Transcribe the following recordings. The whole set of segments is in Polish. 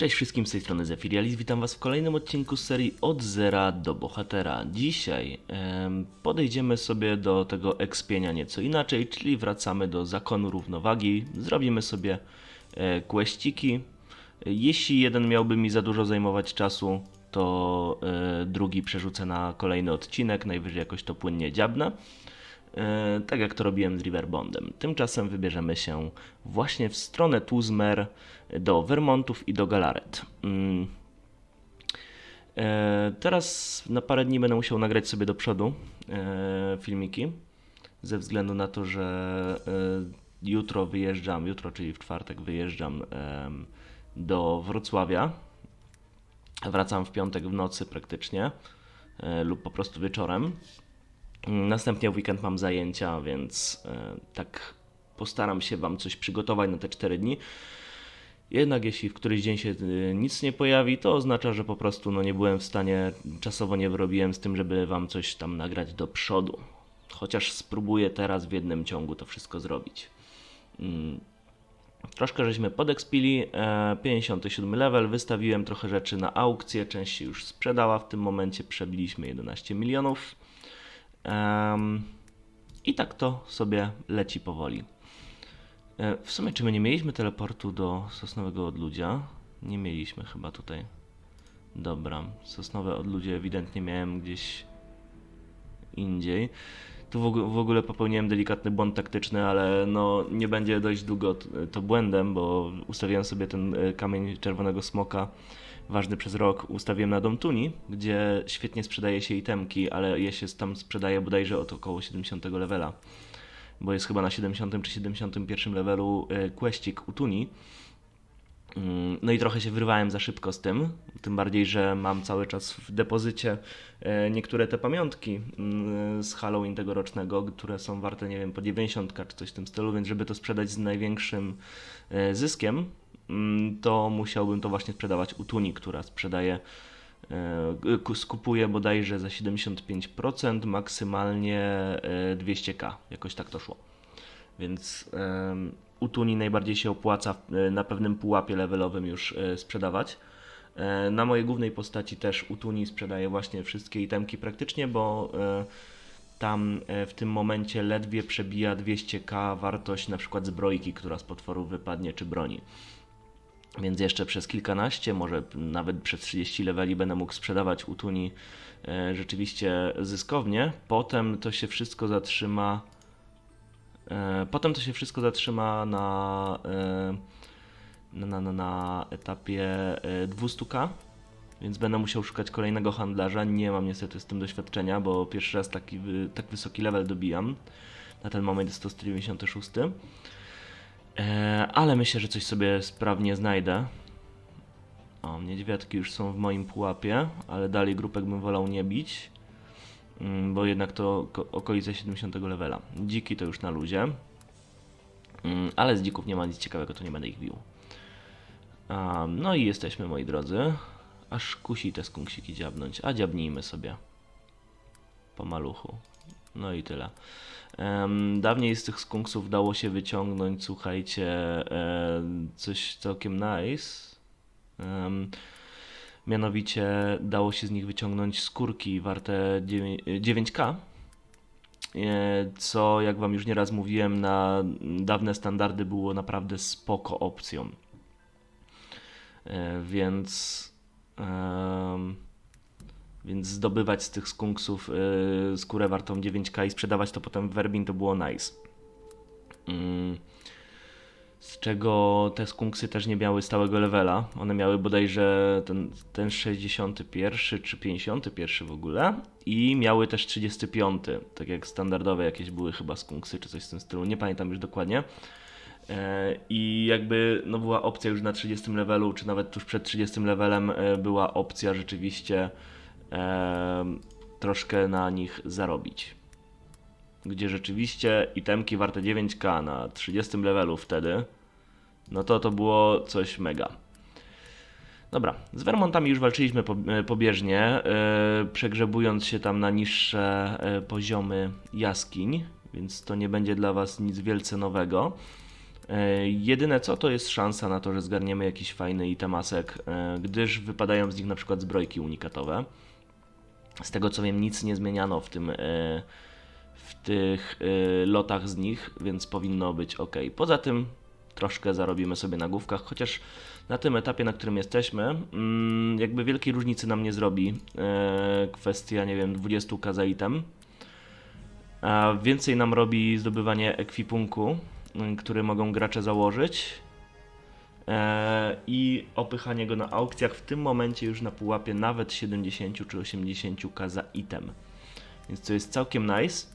Cześć wszystkim z tej strony Zefirialis, witam Was w kolejnym odcinku z serii Od Zera do Bohatera. Dzisiaj em, podejdziemy sobie do tego ekspienia nieco inaczej, czyli wracamy do zakonu równowagi, zrobimy sobie e. Jeśli jeden miałby mi za dużo zajmować czasu, to e, drugi przerzucę na kolejny odcinek, najwyżej jakoś to płynnie dziabnę. E, tak jak to robiłem z Riverbondem. Tymczasem wybierzemy się właśnie w stronę Tuzmer do Vermontów i do Galaret. Mm. E, Teraz na parę dni będę musiał nagrać sobie do przodu e, filmiki, ze względu na to, że e, jutro wyjeżdżam, jutro, czyli w czwartek wyjeżdżam do Wrocławia. Wracam w piątek w nocy praktycznie e, lub po prostu wieczorem. Następnie w weekend mam zajęcia, więc e, tak postaram się Wam coś przygotować na te 4 dni. Jednak jeśli w któryś dzień się e, nic nie pojawi, to oznacza, że po prostu no, nie byłem w stanie, czasowo nie wyrobiłem z tym, żeby Wam coś tam nagrać do przodu. Chociaż spróbuję teraz w jednym ciągu to wszystko zrobić. Mm. Troszkę żeśmy podekspili, e, 57 level, wystawiłem trochę rzeczy na aukcję, część się już sprzedała w tym momencie, przebiliśmy 11 milionów. I tak to sobie leci powoli. E, W sumie, czy my nie mieliśmy teleportu do Sosnowego Odludzia? Nie mieliśmy chyba tutaj. Dobra, Sosnowe Odludzie ewidentnie miałem gdzieś indziej. Tu w, og- w ogóle popełniłem delikatny błąd taktyczny, ale no nie będzie dość długo to błędem, bo ustawiłem sobie ten e, kamień czerwonego smoka ważny przez rok ustawiłem na Dom Tuni, gdzie świetnie sprzedaje się itemki, ale je się tam sprzedaje bodajże od około 70 levela, bo jest chyba na 70 czy 71 levelu e, questik u Tuni. Mm, No i trochę się wyrwałem za szybko z tym, tym bardziej, że mam cały czas w depozycie e, niektóre te pamiątki mm, z Halloween tegorocznego, które są warte, nie wiem, po 90 czy coś w tym stylu, więc żeby to sprzedać z największym e, zyskiem, mm, to musiałbym to właśnie sprzedawać u Tuni, która sprzedaje, e, ku- skupuje bodajże za 75%, maksymalnie e, 200k, jakoś tak to szło. Więc em, u Tuni najbardziej się opłaca e, na pewnym pułapie levelowym już e, sprzedawać. E, Na mojej głównej postaci też u Tuni sprzedaję właśnie wszystkie itemki praktycznie, bo tam w tym momencie ledwie przebija 200k wartość na przykład zbrojki, która z potworów wypadnie, czy broni. Więc jeszcze przez kilkanaście, może nawet przez 30 leveli będę mógł sprzedawać u Tuni e, rzeczywiście zyskownie. Potem to się wszystko zatrzyma. E, Potem to się wszystko zatrzyma na, e, na, na, na, etapie e, 200k, więc będę musiał szukać kolejnego handlarza. Nie mam niestety z tym doświadczenia, bo pierwszy raz taki, tak wysoki level dobijam. Na ten moment jest to 196. E, ale myślę, że coś sobie sprawnie znajdę. O, niedźwiadki już są w moim pułapie, ale dalej grupek bym wolał nie bić, bo jednak to ko- okolice 70 levela. Dziki to już na luzie, Mm, ale z dzików nie ma nic ciekawego, to nie będę ich bił. No i jesteśmy, moi drodzy. Aż kusi te skunksiki dziabnąć, a dziabnijmy sobie. Po maluchu. No i tyle. Dawniej z tych skunksów dało się wyciągnąć, słuchajcie, e, coś całkiem nice. Mianowicie dało się z nich wyciągnąć skórki warte dziewię- 9k. E, Co, jak Wam już nieraz mówiłem, na dawne standardy było naprawdę spoko opcją. E, Więc. więc zdobywać z tych skunksów y, skórę wartą 9k i sprzedawać to potem w Werbin to było nice. Z czego te skunksy też nie miały stałego levela. One miały bodajże ten, ten 61 czy 51 w ogóle. I miały też 35, tak jak standardowe jakieś były chyba skunksy czy coś w tym stylu. Nie pamiętam już dokładnie. E, I jakby no była opcja już na 30 levelu, czy nawet tuż przed 30 levelem e, była opcja rzeczywiście e, troszkę na nich zarobić. Gdzie rzeczywiście itemki warte 9k na 30 levelu wtedy, no to to było coś mega. Dobra, z Vermontami już walczyliśmy e, pobieżnie, e, przegrzebując się tam na niższe e, poziomy jaskiń, więc to nie będzie dla Was nic wielce nowego. Jedyne co to jest szansa na to, że zgarniemy jakiś fajny itemasek, gdyż wypadają z nich na przykład zbrojki unikatowe. Z tego co wiem, nic nie zmieniano w tym. W tych e, lotach z nich, więc powinno być ok. Poza tym troszkę zarobimy sobie na główkach, chociaż na tym etapie, na którym jesteśmy, mm, jakby wielkiej różnicy nam nie zrobi e, kwestia, nie wiem, 20k za item. A więcej nam robi zdobywanie ekwipunku, y, który mogą gracze założyć e, i opychanie go na aukcjach w tym momencie już na pułapie nawet 70 czy 80k za item. Więc to jest całkiem nice.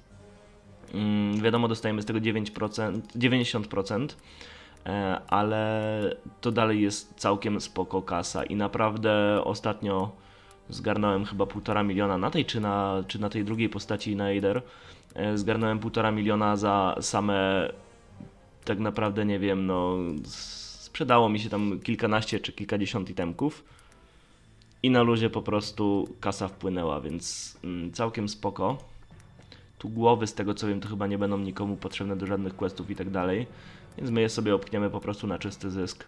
Mm, wiadomo, dostajemy z tego 9%, 90%, e, ale to dalej jest całkiem spoko kasa i naprawdę ostatnio zgarnąłem chyba półtora miliona na tej czy na, czy na tej drugiej postaci na Eider. E, Zgarnąłem półtora miliona za same tak naprawdę nie wiem, no sprzedało mi się tam kilkanaście czy kilkadziesiąt itemków i na luzie po prostu kasa wpłynęła, więc mm, całkiem spoko. Tu głowy z tego co wiem to chyba nie będą nikomu potrzebne do żadnych questów i tak dalej, więc my je sobie opkniemy po prostu na czysty zysk.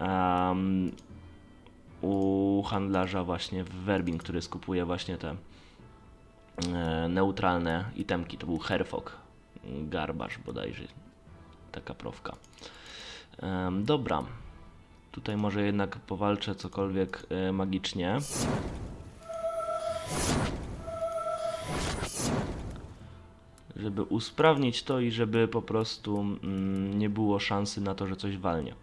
Em, u handlarza właśnie w Werbin, który skupuje właśnie te e, neutralne itemki. To był Herfog, garbarz bodajże, taka profka. Em, dobra, tutaj może jednak powalczę cokolwiek e, magicznie. Żeby usprawnić to i żeby po prostu mm, nie było szansy na to, że coś walnie.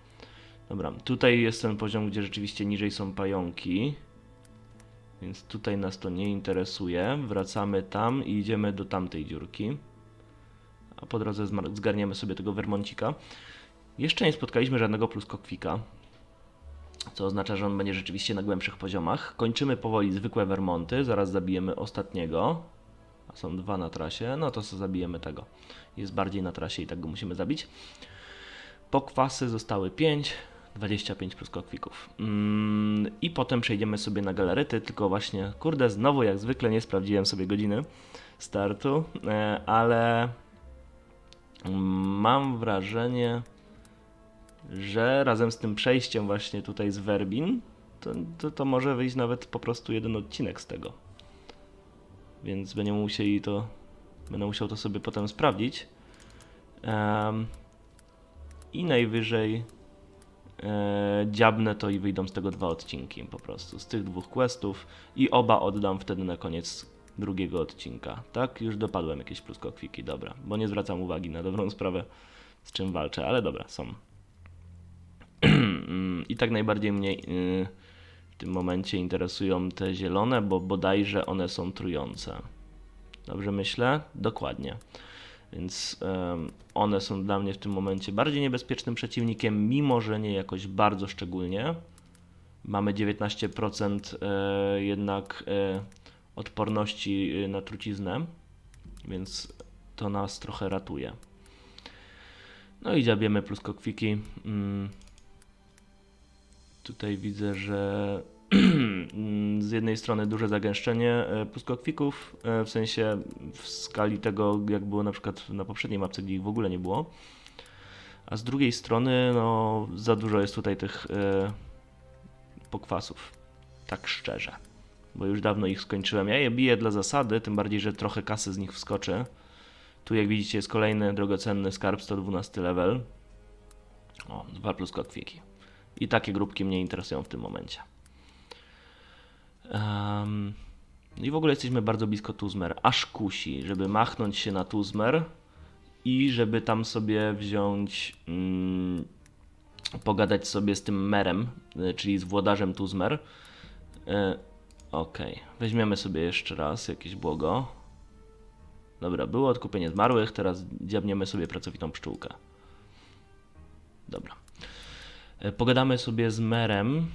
Dobra, tutaj jest ten poziom, gdzie rzeczywiście niżej są pająki. Więc tutaj nas to nie interesuje. Wracamy tam i idziemy do tamtej dziurki. A po drodze zgarniemy sobie tego wermoncika. Jeszcze nie spotkaliśmy żadnego pluskokwika. Co oznacza, że on będzie rzeczywiście na głębszych poziomach. Kończymy powoli zwykłe wermonty. Zaraz zabijemy ostatniego. Są dwa na trasie. No to co zabijemy tego. Jest bardziej na trasie i tak go musimy zabić. Pokwasy zostały 5, 25 plus kokwików. Mm, I potem przejdziemy sobie na galaryty, tylko właśnie, kurde, znowu jak zwykle nie sprawdziłem sobie godziny startu, e, ale mam wrażenie, że razem z tym przejściem właśnie tutaj z Werbin, to, to, to może wyjść nawet po prostu jeden odcinek z tego. Więc będziemy musieli to, będę musiał to sobie potem sprawdzić. Em, i najwyżej e, dziabnę to i wyjdą z tego dwa odcinki po prostu, z tych dwóch questów i oba oddam wtedy na koniec drugiego odcinka. Tak, już dopadłem jakieś pluskokwiki, dobra, bo nie zwracam uwagi na dobrą sprawę z czym walczę, ale dobra, są. I tak najbardziej mnie y, w tym momencie interesują te zielone, bo bodajże one są trujące. Dobrze myślę? Dokładnie. Więc one są dla mnie w tym momencie bardziej niebezpiecznym przeciwnikiem, mimo że nie jakoś bardzo szczególnie. Mamy 19% e, jednak e, odporności e, na truciznę, więc to nas trochę ratuje. No i dziabiemy plus kokwiki. Mm. Tutaj widzę, że z jednej strony duże zagęszczenie e, pluskokwików, e, w sensie w skali tego, jak było na przykład na poprzedniej mapce, gdzie ich w ogóle nie było. A z drugiej strony, no, za dużo jest tutaj tych e, pokwasów. Tak szczerze. Bo już dawno ich skończyłem. Ja je biję dla zasady, tym bardziej, że trochę kasy z nich wskoczy. Tu, jak widzicie, jest kolejny drogocenny skarb 112 level. O, dwa pluskokwiki. I takie grupki mnie interesują w tym momencie. Um, I w ogóle jesteśmy bardzo blisko Tuzmer. Aż kusi, żeby machnąć się na Tuzmer i żeby tam sobie wziąć, mm, pogadać sobie z tym merem, y, czyli z włodarzem Tuzmer. Y, Okej, weźmiemy sobie jeszcze raz jakieś błogo. Dobra, było odkupienie zmarłych, teraz dziabniemy sobie pracowitą pszczółkę. Dobra. E, Pogadamy sobie z merem,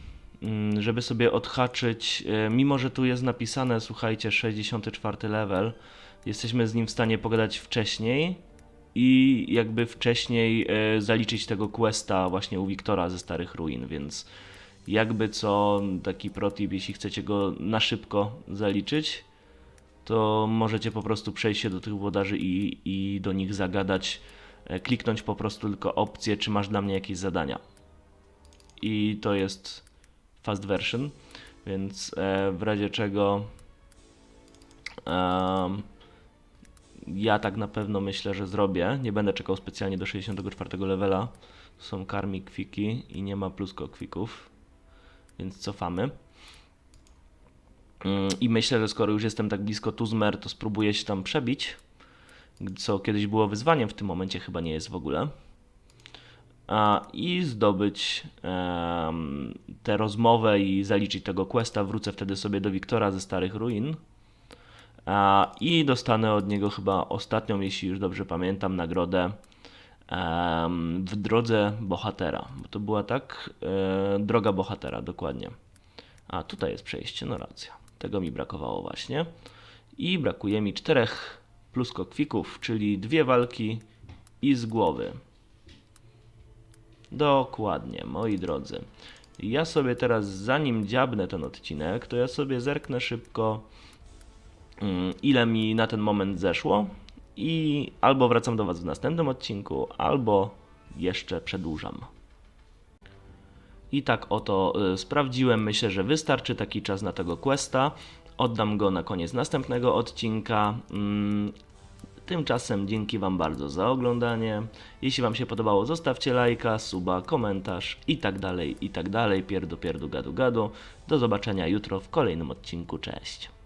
żeby sobie odhaczyć, e, mimo że tu jest napisane, słuchajcie, 64 level, jesteśmy z nim w stanie pogadać wcześniej i jakby wcześniej e, zaliczyć tego questa właśnie u Wiktora ze Starych Ruin, więc jakby co, taki protip, jeśli chcecie go na szybko zaliczyć, to możecie po prostu przejść się do tych włodarzy i, i do nich zagadać e, kliknąć po prostu tylko opcję, czy masz dla mnie jakieś zadania. I to jest fast version, więc e, w razie czego ja tak na pewno myślę, że zrobię. Nie będę czekał specjalnie do 64 levela. Są karmi kwiki i nie ma plusko kwików, więc cofamy. Mm, I myślę, że skoro już jestem tak blisko Tuzmer, to spróbuję się tam przebić. Co kiedyś było wyzwaniem, w tym momencie chyba nie jest w ogóle. I zdobyć em, tę rozmowę i zaliczyć tego questa. Wrócę wtedy sobie do Wiktora ze Starych Ruin. I dostanę od niego chyba ostatnią, jeśli już dobrze pamiętam, nagrodę em, w drodze bohatera. Bo to była tak, e, droga bohatera, dokładnie. A tutaj jest przejście, no racja. Tego mi brakowało właśnie. I brakuje mi czterech pluskokwików, czyli dwie walki i z głowy. Dokładnie, moi drodzy. Ja sobie teraz, zanim dziabnę ten odcinek, to ja sobie zerknę szybko, mm, ile mi na ten moment zeszło. I albo wracam do Was w następnym odcinku, albo jeszcze przedłużam. I tak oto y, sprawdziłem. Myślę, że wystarczy taki czas na tego questa. Oddam go na koniec następnego odcinka. Tymczasem dzięki Wam bardzo za oglądanie. Jeśli Wam się podobało, zostawcie lajka, suba, komentarz i tak dalej, i tak dalej. Pierdu, pierdu, gadu, gadu. Do zobaczenia jutro w kolejnym odcinku. Cześć.